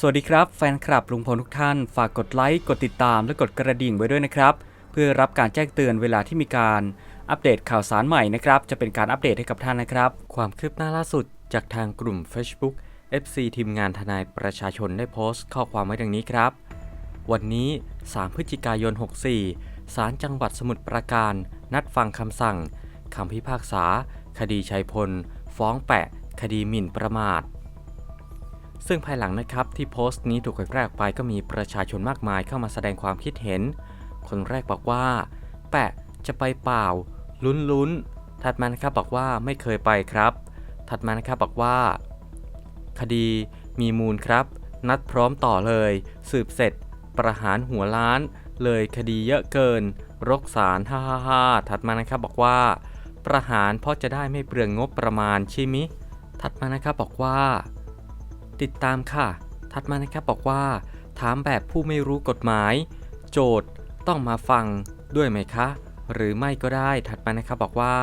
สวัสดีครับแฟนคลับลุงพลทุกท่าน ฝากกดไลค์ กดติดตามและกดกระดิ่งไว้ด้วยนะครับ เพื่อรับการแจ้งเตือนเวลาที่มีการอัปเดตข่าวสารใหม่นะครับ จะเป็นการอัปเดตให้กับท่านนะครับ ความคืบหน้าล่าสุดจากทางกลุ่ม Facebook FC ทีมงานทนายประชาชนได้โพสต์ ข้อความไว้ดังนี้ครับ วันนี้ 3 พฤศจิกายน 64 ศาลจังหวัดสมุทรปราการ นัดฟังคำสั่งคำพิพากษา คดีชัยพล ฟ้องแปะ คดีหมิ่นประมาท ซึ่งภายหลังนะครับที่โพสต์นี้ถูกเผยแพร่ออกไปก็มีประชาชนมากมายเข้ามาแสดงความคิดเห็น คนแรกบอกว่า แปะจะไปเปล่า ลุ้นลุ้นๆถัดมานะครับบอกว่าไม่เคยไปครับ ถัดมานะครับบอกว่า คดีมีมูลครับ นัดพร้อมต่อเลย สืบเสร็จ ประหารหัวล้าน เลยคดีเยอะเกิน รกสารฮ่าฮ่าฮ่าถัดมานะครับบอกว่า ประหารเพราะจะได้ไม่เปลืองงบประมาณใช่มิถัดมานะครับบอกว่า ติดตามค่ะ ถัดมานะครับบอกว่า ถามแบบผู้ไม่รู้กฎหมาย โจทย์ต้องมาฟังด้วยไหมคะ หรือไม่ก็ได้ถัดมานะครับบอกว่า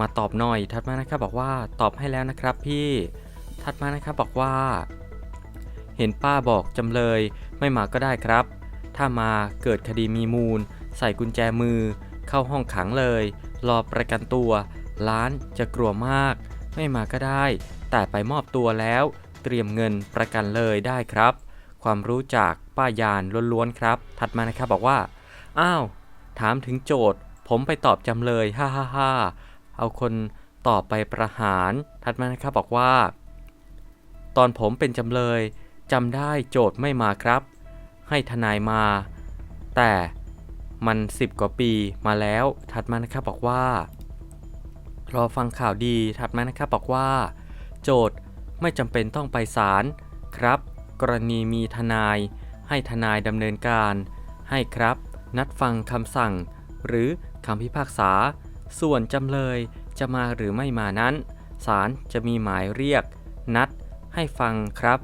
มาตอบหน่อย ถัดมานะครับบอกว่าตอบให้แล้วนะครับพี่ ถัดมานะครับบอกว่า เห็นป้าบอกจำเลยไม่มาก็ได้ครับ ถ้ามาเกิดคดีมีมูล ใส่กุญแจมือ เข้าห้องขังเลย รอประกันตัวล้านจะกลัวมาก ไม่มาก็ได้ แต่ไปมอบตัวแล้ว เตรียมเงินประกันเลยได้ครับ ความรู้จากป้ายานล้วนๆครับ ถัดมานะครับบอกว่า อ้าว ถามถึงโจทย์ ผมไปตอบจำเลยฮ่าฮ่าฮ่าเอาคนตอบไปประหาร ถัดมานะครับบอกว่า ตอนผมเป็นจำเลยจำได้โจทย์ไม่มาครับ ให้ทนายมา แต่มัน10กว่าปีมาแล้ว ถัดมานะครับบอกว่า รอฟังข่าวดีถัดมานะครับบอกว่า โจทย์ ไม่จำเป็นต้องไปศาลครับ กรณีมีทนาย ให้ทนายดำเนินการ ให้ครับ นัดฟังคำสั่ง หรือคำพิพากษา ส่วนจำเลยจะมาหรือไม่มานั้นศาลจะมีหมายเรียก นัด ให้ฟังครับ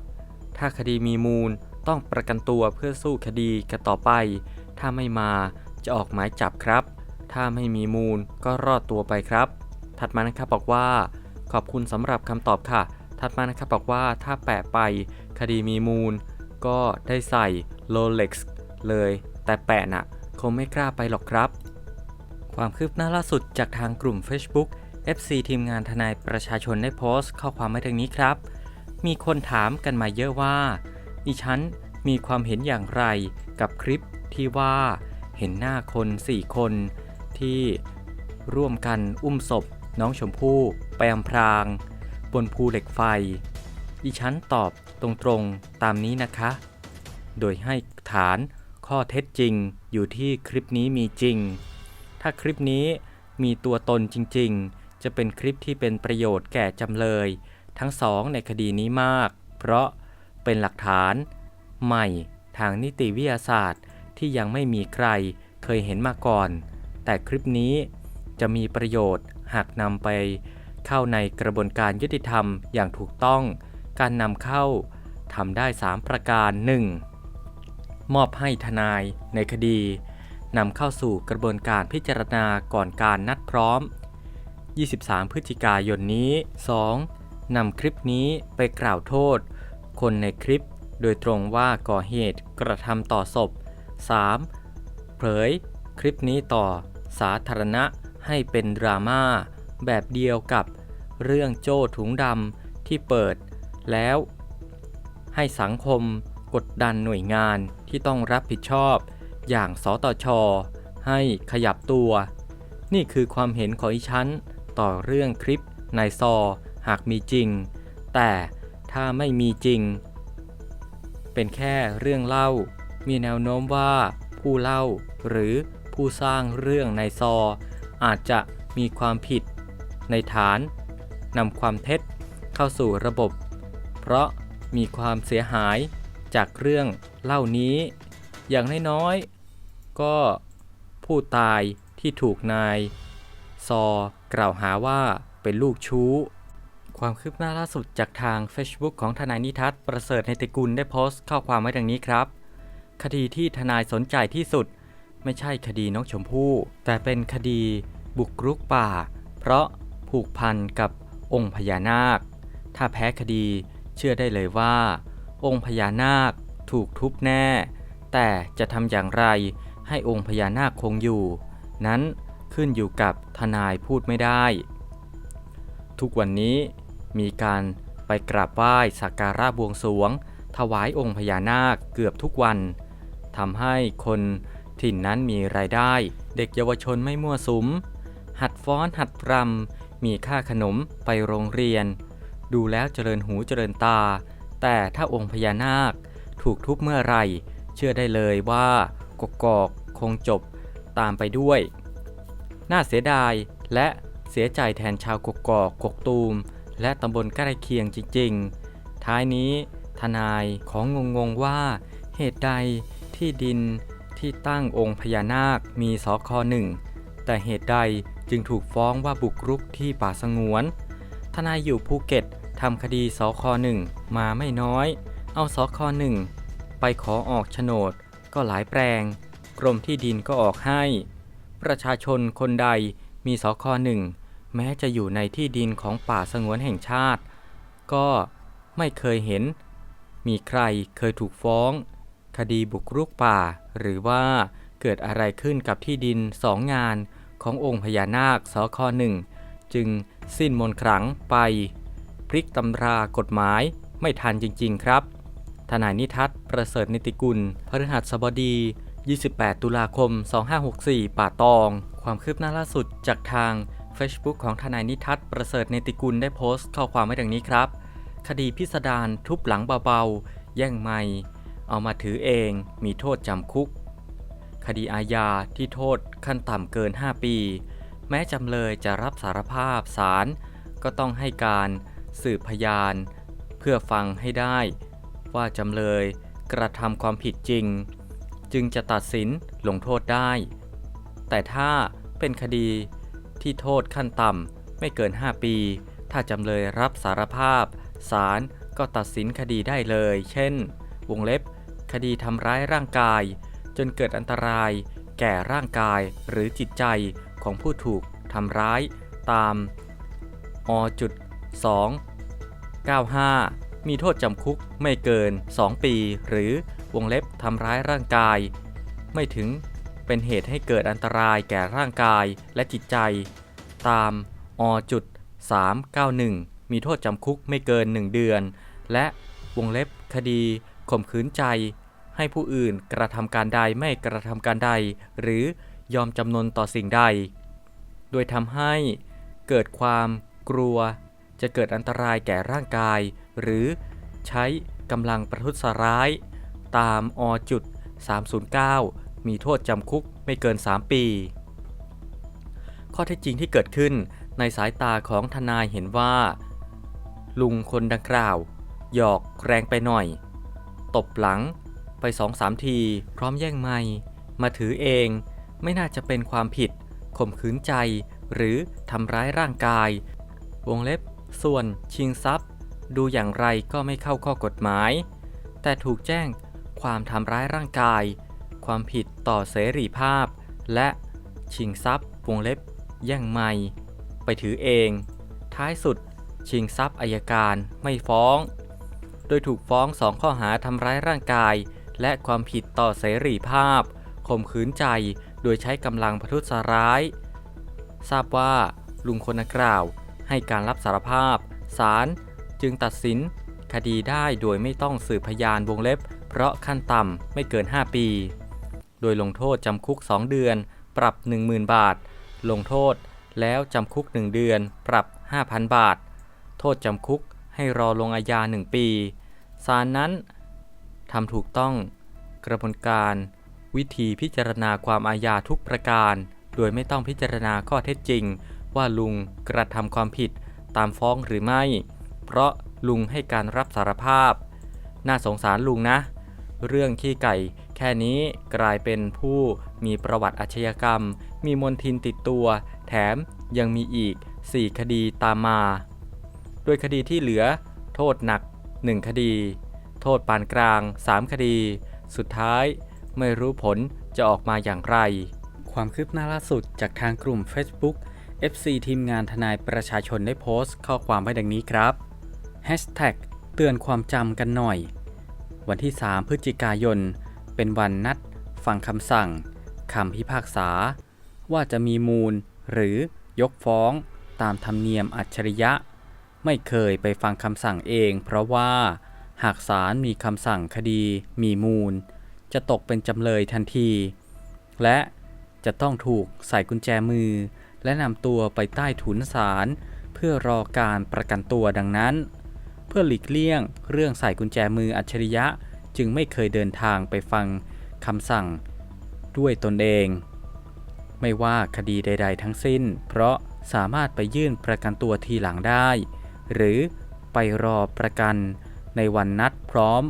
ถ้าคดีมีมูลต้องประกันตัวเพื่อสู้คดีกันต่อไป ถ้าไม่มาจะออกหมายจับครับ ถ้าไม่มีมูลก็รอดตัวไปครับ ถัดมานะครับบอกว่า ขอบคุณสำหรับคำตอบค่ะ ถัดมานะครับบอกว่าถ้าแปะไปคดีมีมูล ก็ได้ใส่โ o เล็กซ์เลย แต่แปะน่ะคงไม่กล้าไปหรอกครับ ความคืบหน้าล่าสุดจากทางกลุ่ม Facebook FC ทีมงานทนายประชาชนได้โพสต์ ข้อความไว้ดังนี้ครับ มีคนถามกันมาเยอะว่าดิฉันมีความเห็นอย่างไรกับคลิปที่ว่าเห็นหน้าคน 4 คน ที่ร่วมกันอุ้มศพน้องชมพู่ไปอำพราง บนภูเหล็กไฟ ดิฉันตอบตรงๆตามนี้นะคะ โดยให้ฐานข้อเท็จจริงอยู่ที่คลิปนี้มีจริง ถ้าคลิปนี้มีตัวตนจริงๆ จะเป็นคลิปที่เป็นประโยชน์แก่จำเลย ทั้งสองในคดีนี้มาก เพราะเป็นหลักฐาน ใหม่ทางนิติวิทยาศาสตร์ที่ยังไม่มีใครเคยเห็นมาก่อน แต่คลิปนี้จะมีประโยชน์หากนำไป เข้าในกระบวนการยุติธรรมอย่างถูกต้อง การนำเข้าทำได้ 3 ประการ 1. มอบให้ทนายในคดีนำเข้าสู่กระบวนการพิจารณาก่อนการนัดพร้อม 23 พฤศจิกายนนี้ 2. นำคลิปนี้ไปกล่าวโทษ คนในคลิปโดยตรงว่าก่อเหตุกระทำต่อศพ 3. เผยคลิปนี้ต่อสาธารณะให้เป็นดราม่า แบบเดียวกับเรื่องโจ้ถุงดำที่เปิด แล้วให้สังคมกดดันหน่วยงานที่ต้องรับผิดชอบ อย่างสตช ให้ขยับตัว นี่คือความเห็นของอีฉันต่อเรื่องคลิปนายซอหากมีจริง แต่ถ้าไม่มีจริง เป็นแค่เรื่องเล่า มีแนวโน้มว่าผู้เล่าหรือผู้สร้างเรื่องในซอ อาจจะมีความผิด ในฐานนำความเท็จเข้าสู่ระบบ เพราะมีความเสียหายจากเรื่องเล่านี้ อย่างน้อยๆก็ผู้ตายที่ถูกนาย ซอกล่าวหาว่าเป็นลูกชู้ ความคืบหน้าล่าสุดจากทาง Facebook ของทนายนิทัศน์ประเสริฐในติกุลได้โพสต์ข้อความไว้ดังนี้ครับ คดีที่ทนายสนใจที่สุด ไม่ใช่คดีน้องชมพู่ แต่เป็นคดีบุกรุกป่า เพราะ ผูกพันกับองค์พญานาค ถ้าแพ้คดีเชื่อได้เลยว่า องค์พญานาคถูกทุบแน่ แต่จะทำอย่างไรให้องค์พญานาคคงอยู่ นั้นขึ้นอยู่กับทนายพูดไม่ได้ ทุกวันนี้มีการไปกราบไหว้สักการะบวงสรวง ถวายองค์พญานาคเกือบทุกวันทำให้คนถิ่นนั้นมีรายได้ เด็กเยาวชนไม่มั่วสุม หัดฟ้อนหัดรำ มีค่าขนมไปโรงเรียน ดูแล้วเจริญหูเจริญตา แต่ถ้าองค์พญานาค ถูกทุบเมื่อไหร่ เชื่อได้เลยว่ากกอกคงจบตามไปด้วย น่าเสียดายและเสียใจแทนชาวกกอกกกตูม และตำบลใกล้เคียงจริงๆ ท้ายนี้ทนายของงงๆว่า เหตุใดที่ดินที่ตั้งองค์พญานาคมีสคหนึ่งแต่เหตุใด จึงถูกฟ้องว่าบุกรุกที่ป่าสงวน ทนายอยู่ภูเก็ตทำคดีสคหนึ่งมาไม่น้อย เอาสคหนึ่งไปขอออกโฉนด ก็หลายแปลง กรมที่ดินก็ออกให้ ประชาชนคนใดมีสคหนึ่งแม้จะอยู่ในที่ดินของป่าสงวนแห่งชาติ ก็ไม่เคยเห็น มีใครเคยถูกฟ้อง คดีบุกรุกป่า หรือว่าเกิดอะไรขึ้นกับที่ดินสองงาน ขององค์พญานาคสคหนึ่งจึงสิ้นมนต์ขลังไป พลิกตำรากฎหมายไม่ทันจริง ๆ ครับ ทนายนิทัศน์ประเสริฐนิติกุลพฤหัสบดี 28 ตุลาคม 2564 ป่าตอง ความคืบหน้าล่าสุดจากทาง Facebook ของทนายนิทัศน์ประเสริฐนิติกุลได้โพสต์ข้อความไว้ดังนี้ครับ คดีพิสดารทุบหลังเบาๆ แย่งไม่เอามาถือเอง มีโทษจำคุก คดีอาญาที่โทษขั้นต่ำเกิน 5 ปี แม้จำเลยจะรับสารภาพศาลก็ต้องให้การสืบพยาน เพื่อฟังให้ได้ ว่าจำเลยกระทำความผิดจริง จึงจะตัดสินลงโทษได้ แต่ถ้าเป็นคดีที่โทษขั้นต่ำไม่เกิน 5 ปี ถ้าจำเลยรับสารภาพศาลก็ตัดสินคดีได้เลย เช่น วงเล็บ คดีทำร้ายร่างกาย จนเกิดอันตราย แก่ร่างกายหรือจิตใจของผู้ถูกทำร้ายตามอจ2 95 มีโทษจำคุกไม่เกิน 2 ปี หรือวงเล็บทำร้ายร่างกาย ไม่ถึงเป็นเหตุให้เกิดอันตรายแก่ร่างกายและจิตใจ ตามอจ391 มีโทษจำคุกไม่เกิน 1 เดือน และวงเล็บคดีข่มขืนใจ ให้ผู้อื่นกระทำการใดไม่กระทำการใด หรือยอมจำนนต่อสิ่งใด โดยทำให้เกิดความกลัว จะเกิดอันตรายแก่ร่างกาย หรือใช้กำลังประทุษร้าย ตามอจุด309 มีโทษจำคุกไม่เกิน 3 ปี ข้อเท็จจริงที่เกิดขึ้นในสายตาของทนายเห็นว่า ลุงคนดังกล่าว หยอกแรงไปหน่อย ตบหลัง ไปสองสามที พร้อมแย่งไม้มาถือเอง ไม่น่าจะเป็นความผิดข่มขืนใจ หรือทำร้ายร่างกาย วงเล็บ ส่วนชิงทรัพย์ ดูอย่างไรก็ไม่เข้าข้อกฎหมาย แต่ถูกแจ้งความทำร้ายร่างกาย ความผิดต่อเสรีภาพ และชิงทรัพย์ วงเล็บ แย่งไม้ไปถือเอง ท้ายสุด ชิงทรัพย์อายการไม่ฟ้อง โดยถูกฟ้องสองข้อหาทำร้ายร่างกาย และความผิดต่อเสรีภาพข่มขืนใจ โดยใช้กำลังประทุษร้าย ทราบว่าลุงคนดังกล่าวให้การรับสารภาพ ศาลจึงตัดสิน คดีได้โดยไม่ต้องสืบพยานวงเล็บ เพราะขั้นต่ำไม่เกิน 5 ปี โดยลงโทษจำคุก 2 เดือน ปรับ 10,000 บาท ลงโทษแล้วจำคุก 1 เดือน ปรับ 5,000 บาท โทษจำคุกให้รอลงอาญา 1 ปีศาลนั้น ทำถูกต้อง กระบวนการ วิธีพิจารณาความอาญาทุกประการ โดยไม่ต้องพิจารณาข้อเท็จจริง ว่าลุงกระทำความผิดตามฟ้องหรือไม่ เพราะลุงให้การรับสารภาพ น่าสงสารลุงนะ เรื่องขี้ไก่แค่นี้กลายเป็นผู้มีประวัติอาชญากรรม มีมนทินติดตัว แถมยังมีอีก 4 คดีตามมาโดยคดีที่เหลือ โทษหนัก 1 คดี โทษปานกลาง 3 คดี สุดท้ายไม่รู้ผลจะออกมาอย่างไร ความคืบหน้าล่าสุดจากทางกลุ่ม Facebook FC ทีมงานทนายประชาชนได้โพสต์ข้อความไว้ดังนี้ครับ Hashtag เตือนความจำกันหน่อย วันที่ 3 พฤศจิกายน เป็นวันนัด ฟังคำสั่งคำพิพากษา ว่าจะมีมูล หรือยกฟ้อง ตามธรรมเนียมอัจฉริยะ ไม่เคยไปฟังคำสั่งเอง เพราะว่า หากศาลมีคำสั่งคดีมีมูล จะตกเป็นจำเลยทันที และจะต้องถูกใส่กุญแจมือ และนำตัวไปใต้ถุนศาลเพื่อรอการประกันตัวดังนั้น เพื่อหลีกเลี่ยงเรื่องใส่กุญแจมืออัจฉริยะจึงไม่เคยเดินทางไปฟังคำสั่งด้วยตนเอง ไม่ว่าคดีใด ๆ ทั้งสิ้น เพราะสามารถไปยื่นประกันตัวทีหลังได้ หรือไปรอประกัน ในวันนัดพร้อม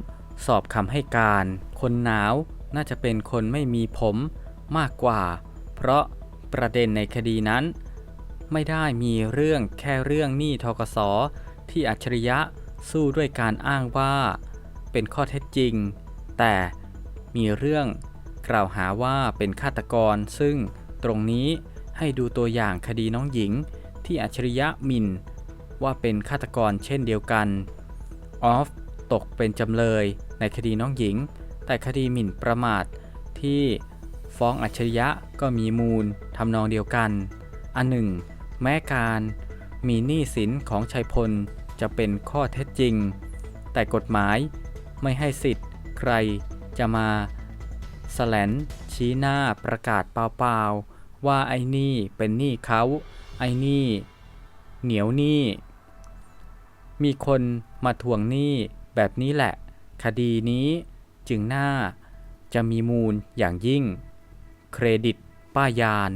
สอบคำให้การ คนหนาวน่าจะเป็นคนไม่มีผมมากกว่า เพราะประเด็นในคดีนั้น ไม่ได้มีเรื่องแค่เรื่องหนี้ทกสที่อัจฉริยะสู้ด้วยการอ้างว่า เป็นข้อเท็จจริง แต่มีเรื่องกล่าวหาว่าเป็นฆาตกร ซึ่งตรงนี้ให้ดูตัวอย่างคดีน้องหญิงที่อัจฉริยะมินว่าเป็นฆาตกรเช่นเดียวกัน ออฟตกเป็นจำเลยในคดีน้องหญิง แต่คดีหมิ่นประมาทที่ฟ้องอัจฉริยะก็มีมูลทำนองเดียวกัน อันหนึ่ง แม้การมีหนี้สินของชัยพลจะเป็นข้อเท็จจริง แต่กฎหมายไม่ให้สิทธิ์ใครจะมาสแลนชี้หน้าประกาศเปล่าๆ ว่าไอ้นี่เป็นหนี้เขา ไอ้นี่ เหนียวหนี้ มีคน มาทวงหนี้แบบนี้แหละ คดีนี้จึงน่าจะมีมูลอย่างยิ่ง เครดิตป้ายาน